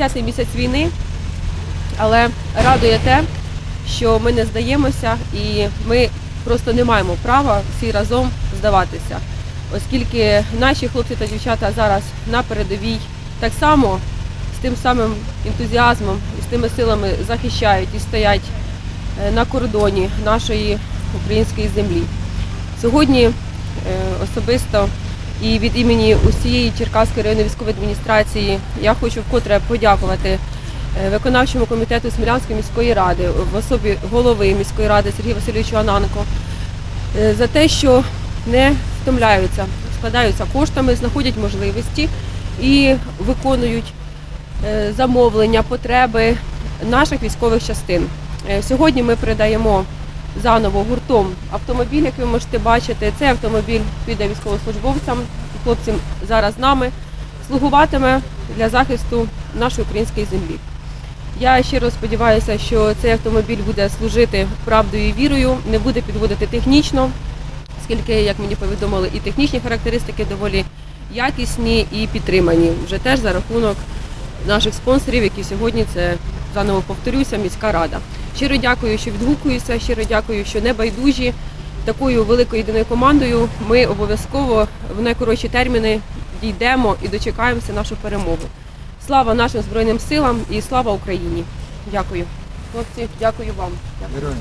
10-й місяць війни, але радує те, що ми не здаємося і ми просто не маємо права всі разом здаватися, оскільки наші хлопці та дівчата зараз на передовій так само з тим самим ентузіазмом і з тими силами захищають і стоять е, на кордоні нашої української землі. Сьогодні е, особисто і від імені усієї Черкаської районної військової адміністрації я хочу вкотре подякувати е, виконавчому комітету Смілянської міської ради в особі голови міської ради Сергія Васильовича Ананко е, за те, що не втомляються, складаються коштами, знаходять можливості і виконують е, замовлення, потреби наших військових частин. Сьогодні ми передаємо заново гуртом автомобіль, як ви можете бачити. Цей автомобіль піде військовослужбовцям, хлопцям зараз з нами, слугуватиме для захисту нашої української землі. Я щиро сподіваюся, що цей автомобіль буде служити правдою і вірою, не буде підводити технічно, оскільки, як мені повідомили, і технічні характеристики доволі якісні і підтримані вже теж за рахунок наших спонсорів, які сьогодні це заново повторюся, міська рада. Щиро дякую, що відгукуюся. Щиро дякую, що не байдужі. Такою великою єдиною командою ми обов'язково в найкоротші терміни дійдемо і дочекаємося нашу перемогу. Слава нашим збройним силам і слава Україні! Дякую, хлопці. Дякую вам. Дякую.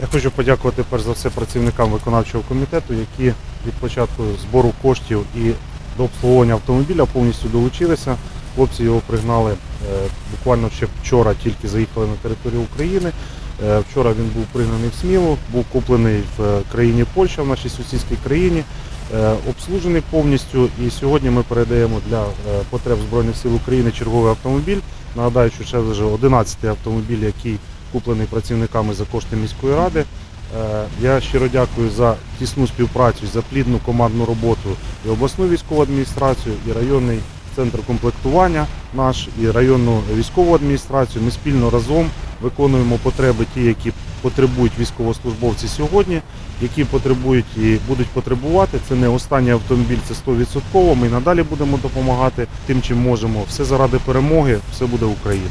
Я хочу подякувати перш за все працівникам виконавчого комітету, які від початку збору коштів і до обслуговування автомобіля повністю долучилися. Хлопці його пригнали буквально ще вчора, тільки заїхали на територію України. Е, Вчора він був пригнаний в Смілу, був куплений в е, країні Польща, в нашій сусідській країні, е, обслужений повністю. І сьогодні ми передаємо для е, потреб Збройних сил України черговий автомобіль. Нагадаю, що це вже 11-й автомобіль, який куплений працівниками за кошти міської ради. Е, Я щиро дякую за тісну співпрацю, за плідну командну роботу і обласну військову адміністрацію, і районний центр комплектування наш, і районну військову адміністрацію. Ми спільно разом виконуємо потреби ті, які потребують військовослужбовці сьогодні, які потребують і будуть потребувати. Це не останній автомобіль, це 100%. Ми надалі будемо допомагати тим, чим можемо. Все заради перемоги, все буде Україна.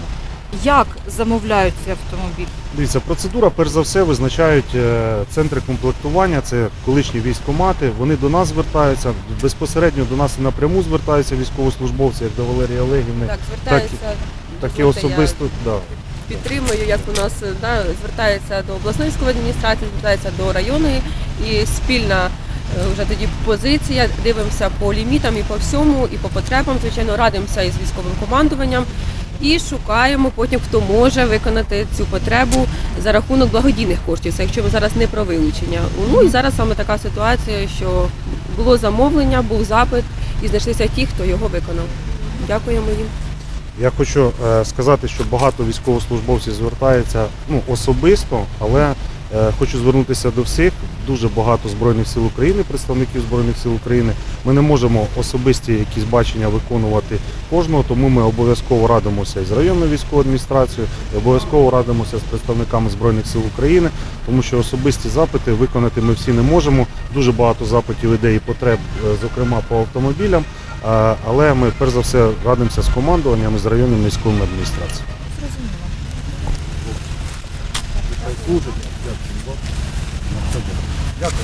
Як замовляють цей автомобіль? Дивіться, процедура, перш за все, визначають е, центри комплектування, це колишні військкомати. Вони до нас звертаються, безпосередньо до нас і напряму звертаються військовослужбовці, як до Валерії Олегівни, Так, звертаюся так і дозвольте, я особисто. Да. підтримую, як у нас да, звертається до обласної військової адміністрації, звертається до районної і спільна е, вже тоді позиція. Дивимося по лімітам і по всьому, і по потребам. Звичайно, радимося із військовим командуванням. І шукаємо потім, хто може виконати цю потребу за рахунок благодійних коштів. Це якщо ми зараз не про вилучення. Ну і зараз саме така ситуація, що було замовлення, був запит, і знайшлися ті, хто його виконав. Дякуємо їм. Я хочу е, сказати, що багато військовослужбовців звертаються ну, особисто, але е, хочу звернутися до всіх. Дуже багато Збройних сил України, представників Збройних сил України. Ми не можемо особисті якісь бачення виконувати кожного, тому ми обов'язково радимося із районною військовою адміністрацією, і обов'язково радимося з представниками Збройних сил України, тому що особисті запити виконати ми всі не можемо. Дуже багато запитів, ідей і потреб, е, зокрема по автомобілям. Е, Але ми перш за все радимося з командуванням і з районними військовими адміністраціями. Зрозуміло. Дякую.